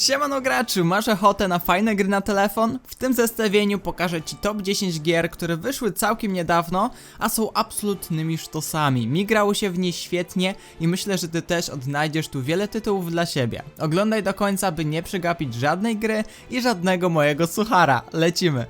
Siemano graczu, masz ochotę na fajne gry na telefon? W tym zestawieniu pokażę Ci top 10 gier, które wyszły całkiem niedawno, a są absolutnymi sztosami. Mi grało się w nie świetnie i myślę, że Ty też odnajdziesz tu wiele tytułów dla siebie. Oglądaj do końca, by nie przegapić żadnej gry i żadnego mojego suchara. Lecimy!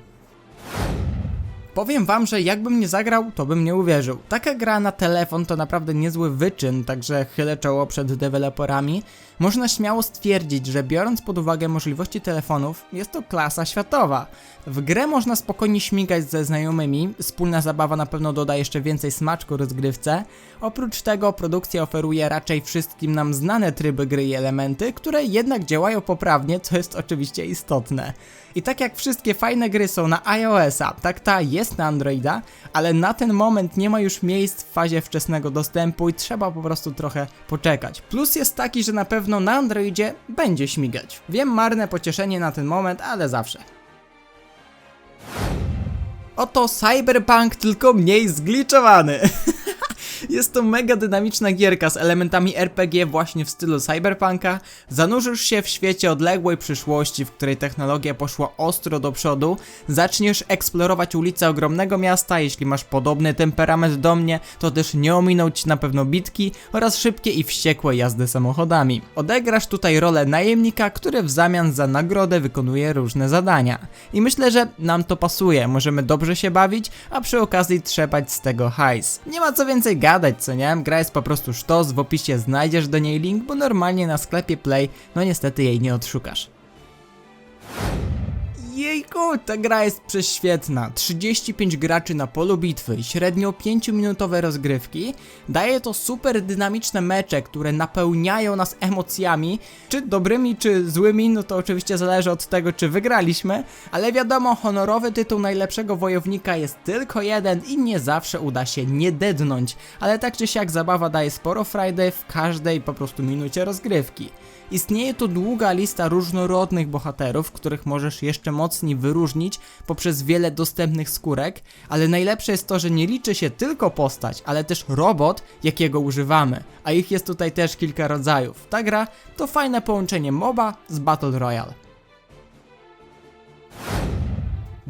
Powiem wam, że jakbym nie zagrał, to bym nie uwierzył. Taka gra na telefon to naprawdę niezły wyczyn, także chylę czoło przed deweloperami. Można śmiało stwierdzić, że biorąc pod uwagę możliwości telefonów, jest to klasa światowa. W grę można spokojnie śmigać ze znajomymi, wspólna zabawa na pewno doda jeszcze więcej smaczku rozgrywce. Oprócz tego produkcja oferuje raczej wszystkim nam znane tryby gry i elementy, które jednak działają poprawnie, co jest oczywiście istotne. I tak jak wszystkie fajne gry są na iOS-a, tak ta jest na Androida, ale na ten moment nie ma już miejsc w fazie wczesnego dostępu i trzeba po prostu trochę poczekać. Plus jest taki, że na pewno na Androidzie będzie śmigać. Wiem, marne pocieszenie na ten moment, ale zawsze. Oto Cyberpunk, tylko mniej zgliczowany. Jest to mega dynamiczna gierka z elementami RPG właśnie w stylu cyberpunka. Zanurzysz się w świecie odległej przyszłości, w której technologia poszła ostro do przodu. Zaczniesz eksplorować ulice ogromnego miasta, jeśli masz podobny temperament do mnie, to też nie ominą ci na pewno bitki oraz szybkie i wściekłe jazdy samochodami. Odegrasz tutaj rolę najemnika, który w zamian za nagrodę wykonuje różne zadania. I myślę, że nam to pasuje, możemy dobrze się bawić, a przy okazji trzepać z tego hajs. Nie ma co więcej gadać, co nie? Gra jest po prostu sztos, w opisie znajdziesz do niej link, bo normalnie na sklepie Play, no niestety jej nie odszukasz. Jejku, ta gra jest prześwietna. 35 graczy na polu bitwy, średnio 5-minutowe rozgrywki. Daje to super dynamiczne mecze, które napełniają nas emocjami, czy dobrymi, czy złymi, no to oczywiście zależy od tego, czy wygraliśmy, ale wiadomo, honorowy tytuł najlepszego wojownika jest tylko jeden i nie zawsze uda się nie dednąć, ale tak czy siak zabawa daje sporo frajdy w każdej po prostu minucie rozgrywki. Istnieje tu długa lista różnorodnych bohaterów, których możesz jeszcze mocniej wyróżnić poprzez wiele dostępnych skórek, ale najlepsze jest to, że nie liczy się tylko postać, ale też robot, jakiego używamy, a ich jest tutaj też kilka rodzajów. Ta gra to fajne połączenie MOBA z Battle Royale.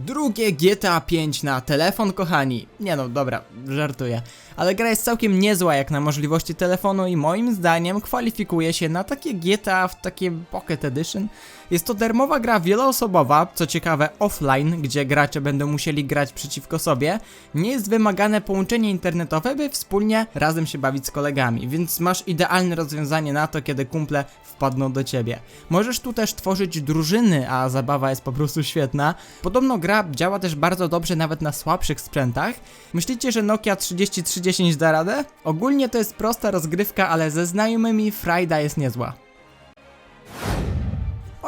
Drugie GTA 5 na telefon, kochani. Nie no, dobra, żartuję. Ale gra jest całkiem niezła jak na możliwości telefonu i moim zdaniem kwalifikuje się na takie GTA w takie Pocket Edition. Jest to darmowa gra wieloosobowa, co ciekawe offline, gdzie gracze będą musieli grać przeciwko sobie. Nie jest wymagane połączenie internetowe, by wspólnie razem się bawić z kolegami, więc masz idealne rozwiązanie na to, kiedy kumple wpadną do ciebie. Możesz tu też tworzyć drużyny, a zabawa jest po prostu świetna. Podobno gra działa też bardzo dobrze nawet na słabszych sprzętach. Myślicie, że Nokia 3310 da radę? Ogólnie to jest prosta rozgrywka, ale ze znajomymi frajda jest niezła.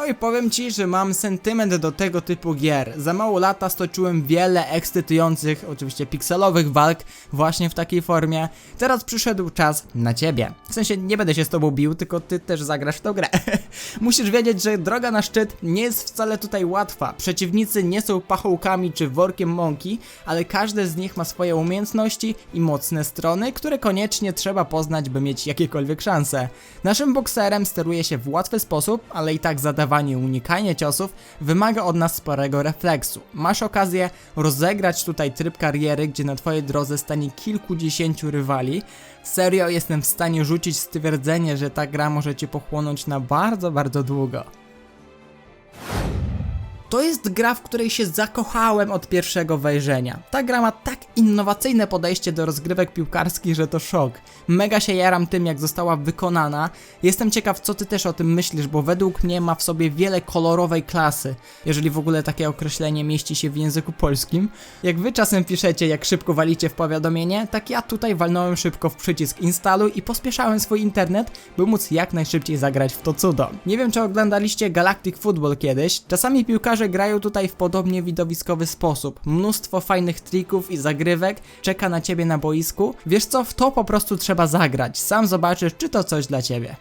Oj, powiem ci, że mam sentyment do tego typu gier. Za mało lata stoczyłem wiele ekscytujących, oczywiście pikselowych walk właśnie w takiej formie. Teraz przyszedł czas na ciebie. W sensie nie będę się z tobą bił, tylko ty też zagrasz w tą grę. Musisz wiedzieć, że droga na szczyt nie jest wcale tutaj łatwa. Przeciwnicy nie są pachołkami czy workiem mąki, ale każdy z nich ma swoje umiejętności i mocne strony, które koniecznie trzeba poznać, by mieć jakiekolwiek szanse. Naszym bokserem steruje się w łatwy sposób, ale i tak zadawanie unikanie ciosów wymaga od nas sporego refleksu. Masz okazję rozegrać tutaj tryb kariery, gdzie na twojej drodze stanie kilkudziesięciu rywali. Serio jestem w stanie rzucić stwierdzenie, że ta gra może cię pochłonąć na bardzo, bardzo długo. To jest gra, w której się zakochałem od pierwszego wejrzenia. Ta gra ma tak innowacyjne podejście do rozgrywek piłkarskich, że to szok. Mega się jaram tym, jak została wykonana. Jestem ciekaw, co ty też o tym myślisz, bo według mnie ma w sobie wiele kolorowej klasy, jeżeli w ogóle takie określenie mieści się w języku polskim. Jak wy czasem piszecie, jak szybko walicie w powiadomienie, tak ja tutaj walnąłem szybko w przycisk instaluj i pospieszałem swój internet, by móc jak najszybciej zagrać w to cudo. Nie wiem, czy oglądaliście Galactic Football kiedyś. Czasami piłkarze grają tutaj w podobnie widowiskowy sposób. Mnóstwo fajnych trików i zagrywek czeka na ciebie na boisku. Wiesz co, w to po prostu trzeba zagrać. Sam zobaczysz, czy to coś dla ciebie.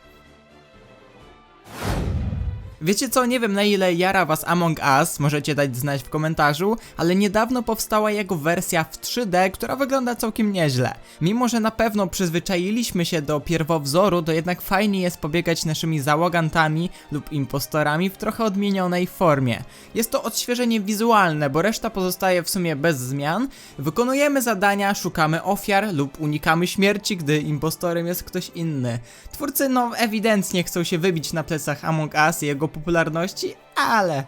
Wiecie co, nie wiem na ile jara was Among Us, możecie dać znać w komentarzu, ale niedawno powstała jego wersja w 3D, która wygląda całkiem nieźle. Mimo, że na pewno przyzwyczailiśmy się do pierwowzoru, to jednak fajnie jest pobiegać naszymi załogantami lub impostorami w trochę odmienionej formie. Jest to odświeżenie wizualne, bo reszta pozostaje w sumie bez zmian. Wykonujemy zadania, szukamy ofiar lub unikamy śmierci, gdy impostorem jest ktoś inny. Twórcy no ewidentnie chcą się wybić na plecach Among Us i jego popularności, ale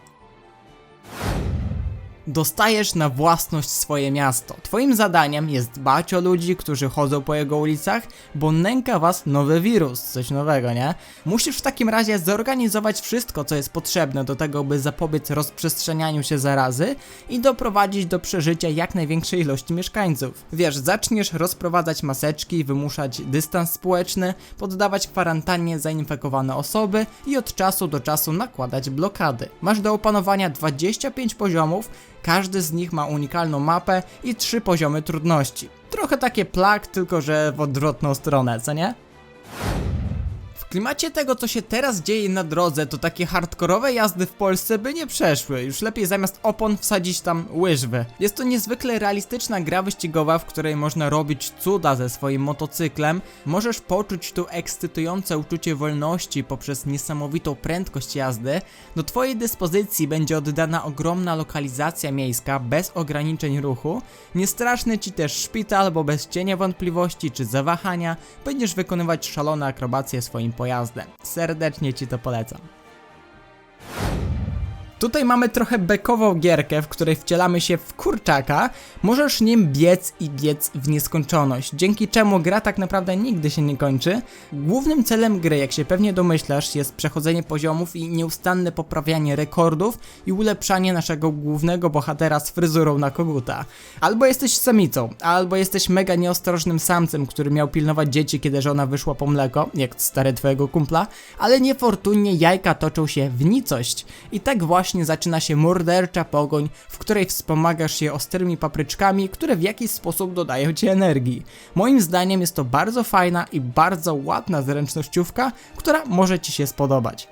Dostajesz na własność swoje miasto. Twoim zadaniem jest dbać o ludzi, którzy chodzą po jego ulicach, bo nęka was nowy wirus, coś nowego, nie? Musisz w takim razie zorganizować wszystko, co jest potrzebne do tego, by zapobiec rozprzestrzenianiu się zarazy i doprowadzić do przeżycia jak największej ilości mieszkańców. Wiesz, zaczniesz rozprowadzać maseczki, wymuszać dystans społeczny, poddawać kwarantannie zainfekowane osoby i od czasu do czasu nakładać blokady. Masz do opanowania 25 poziomów, każdy z nich ma unikalną mapę i trzy poziomy trudności. Trochę takie plag, tylko że w odwrotną stronę, co nie? Klimacie tego, co się teraz dzieje na drodze, to takie hardkorowe jazdy w Polsce by nie przeszły. Już lepiej zamiast opon wsadzić tam łyżwy. Jest to niezwykle realistyczna gra wyścigowa, w której można robić cuda ze swoim motocyklem. Możesz poczuć tu ekscytujące uczucie wolności poprzez niesamowitą prędkość jazdy. Do twojej dyspozycji będzie oddana ogromna lokalizacja miejska bez ograniczeń ruchu. Niestraszny ci też szpital, bo bez cienia wątpliwości czy zawahania będziesz wykonywać szalone akrobacje swoim pojazdem. Serdecznie ci to polecam. Tutaj mamy trochę bekową gierkę, w której wcielamy się w kurczaka. Możesz nim biec i biec w nieskończoność, dzięki czemu gra tak naprawdę nigdy się nie kończy. Głównym celem gry, jak się pewnie domyślasz, jest przechodzenie poziomów i nieustanne poprawianie rekordów i ulepszanie naszego głównego bohatera z fryzurą na koguta. Albo jesteś samicą, albo jesteś mega nieostrożnym samcem, który miał pilnować dzieci, kiedy żona wyszła po mleko, jak stary twojego kumpla, ale niefortunnie jajka toczą się w nicość. I tak właśnie zaczyna się mordercza pogoń, w której wspomagasz się ostrymi papryczkami, które w jakiś sposób dodają ci energii. Moim zdaniem jest to bardzo fajna i bardzo ładna zręcznościówka, która może ci się spodobać.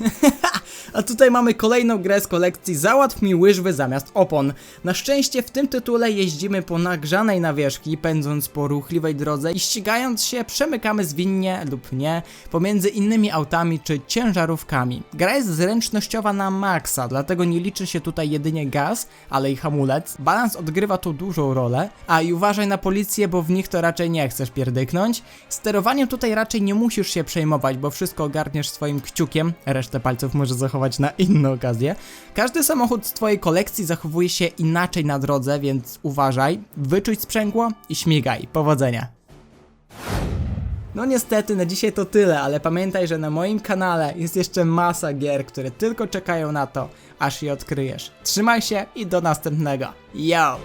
A tutaj mamy kolejną grę z kolekcji Załatw mi łyżwy zamiast opon. Na szczęście w tym tytule jeździmy po nagrzanej nawierzchni, pędząc po ruchliwej drodze i ścigając się przemykamy zwinnie lub nie pomiędzy innymi autami czy ciężarówkami. Gra jest zręcznościowa na maksa, dlatego nie liczy się tutaj jedynie gaz, ale i hamulec. Balans odgrywa tu dużą rolę, a i uważaj na policję, bo w nich to raczej nie chcesz pierdyknąć. Sterowaniem tutaj raczej nie musisz się przejmować, bo wszystko ogarniesz swoim kciukiem, resztę palców możesz zachować na inne okazje. Każdy samochód z twojej kolekcji zachowuje się inaczej na drodze, więc uważaj, wyczuć sprzęgło i śmigaj. Powodzenia! No niestety na dzisiaj to tyle, ale pamiętaj, że na moim kanale jest jeszcze masa gier, które tylko czekają na to, aż je odkryjesz. Trzymaj się i do następnego. Yo!